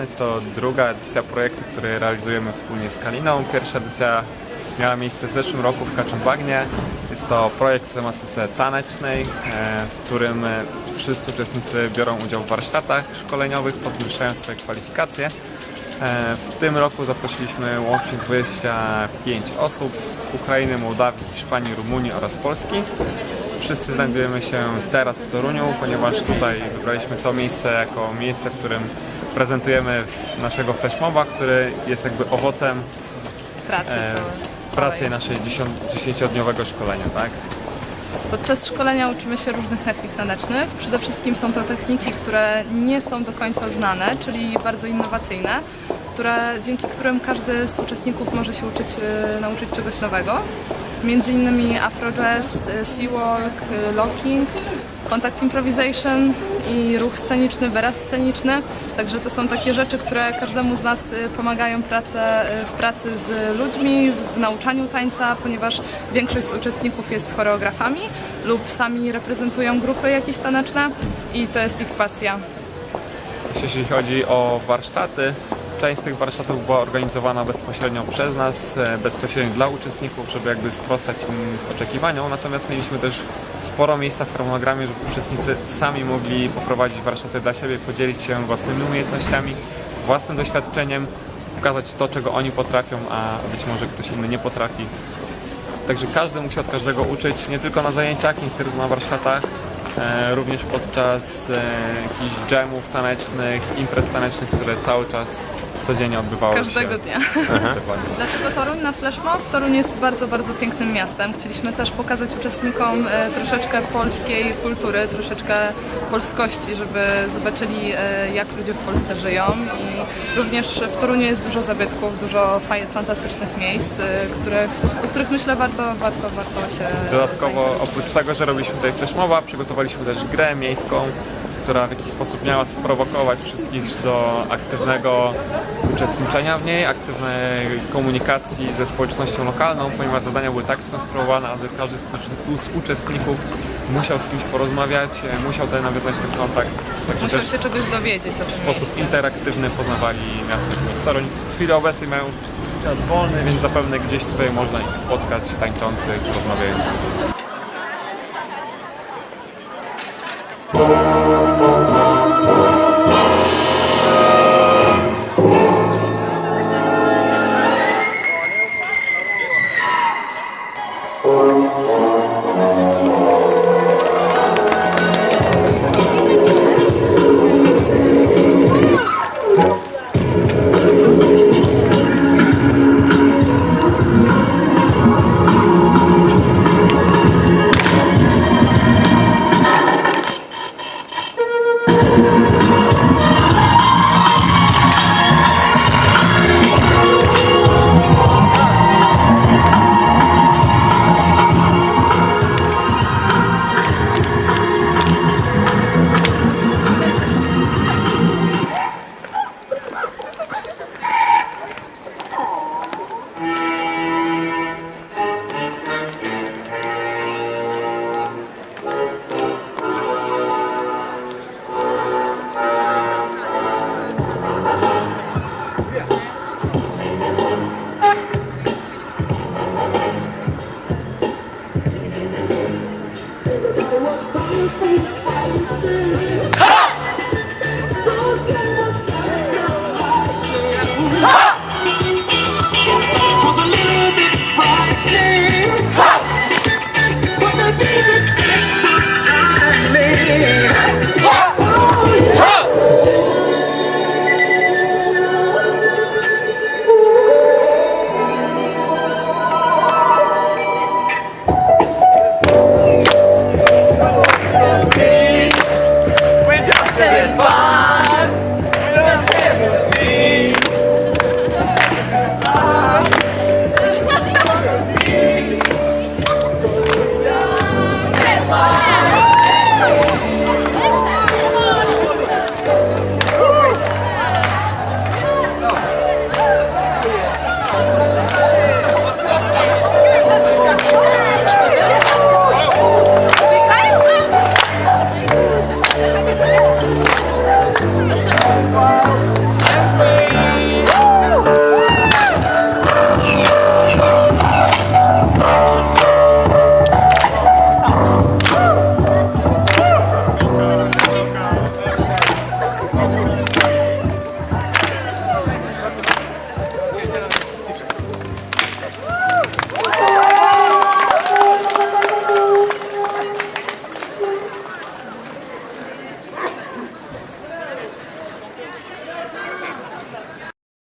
Jest to druga edycja projektu, który realizujemy wspólnie z Kaliną. Pierwsza edycja miała miejsce w zeszłym roku w Kaczynbagnie. Jest to projekt o tematyce tanecznej, e, w którym e, wszyscy uczestnicy biorą udział w warsztatach szkoleniowych, podwyższają swoje kwalifikacje. E, W tym roku zaprosiliśmy łącznie 25 osób z Ukrainy, Mołdawii, Hiszpanii, Rumunii oraz Polski. Wszyscy znajdujemy się teraz w Toruniu, ponieważ tutaj wybraliśmy to miejsce jako miejsce, w którym prezentujemy naszego flashmoba, który jest jakby owocem pracy e, pracy naszej 10-dniowego szkolenia, tak? Podczas szkolenia uczymy się różnych technik tanecznych. Przede wszystkim są to techniki, które nie są do końca znane, czyli bardzo innowacyjne, które, dzięki którym każdy z uczestników może się uczyć, e, nauczyć czegoś nowego. Między innymi afrojazz, e, seawalk, e, locking, contact improvisation i ruch sceniczny, wyraz sceniczny. Także to są takie rzeczy, które każdemu z nas e, pomagają pracę, w pracy z ludźmi, w nauczaniu tańca, ponieważ większość z uczestników jest choreografami lub sami reprezentują grupy jakieś taneczne i to jest ich pasja. Jeśli chodzi o warsztaty, część z tych warsztatów była organizowana bezpośrednio przez nas, e, bezpośrednio dla uczestników, żeby jakby sprostać im oczekiwaniom. Natomiast mieliśmy też sporo miejsca w harmonogramie, żeby uczestnicy sami mogli poprowadzić warsztaty dla siebie, podzielić się własnymi umiejętnościami, własnym doświadczeniem, pokazać to, czego oni potrafią, a być może ktoś inny nie potrafi. Także każdy musi od każdego uczyć, nie tylko na zajęciach, nie tylko na warsztatach, również podczas e, jakichś jamów tanecznych, imprez tanecznych, które cały czas codziennie odbywały Każdego się. dnia. Dlaczego Toruń na Flashmob? Toruń jest bardzo, bardzo pięknym miastem. Chcieliśmy też pokazać uczestnikom e, troszeczkę polskiej kultury, troszeczkę polskości, żeby zobaczyli e, jak ludzie w Polsce żyją i również w Toruniu jest dużo zabytków, dużo fantastycznych miejsc, e, których, o których myślę warto, warto, warto się Dodatkowo oprócz tego, że robiliśmy tutaj flashmoba, przygotowaliśmy też grę miejską, która w jakiś sposób miała sprowokować wszystkich do aktywnego uczestniczenia w niej, aktywnej komunikacji ze społecznością lokalną, ponieważ zadania były tak skonstruowane, aby każdy z uczestników- musiał z kimś porozmawiać, e, musiał tutaj nawiązać ten kontakt. Także Musiał się czegoś dowiedzieć o tym w sposób interaktywny poznawali miasto Toruń. W chwili obecnej mają czas wolny, więc zapewne gdzieś tutaj można ich spotkać tańczących, rozmawiających.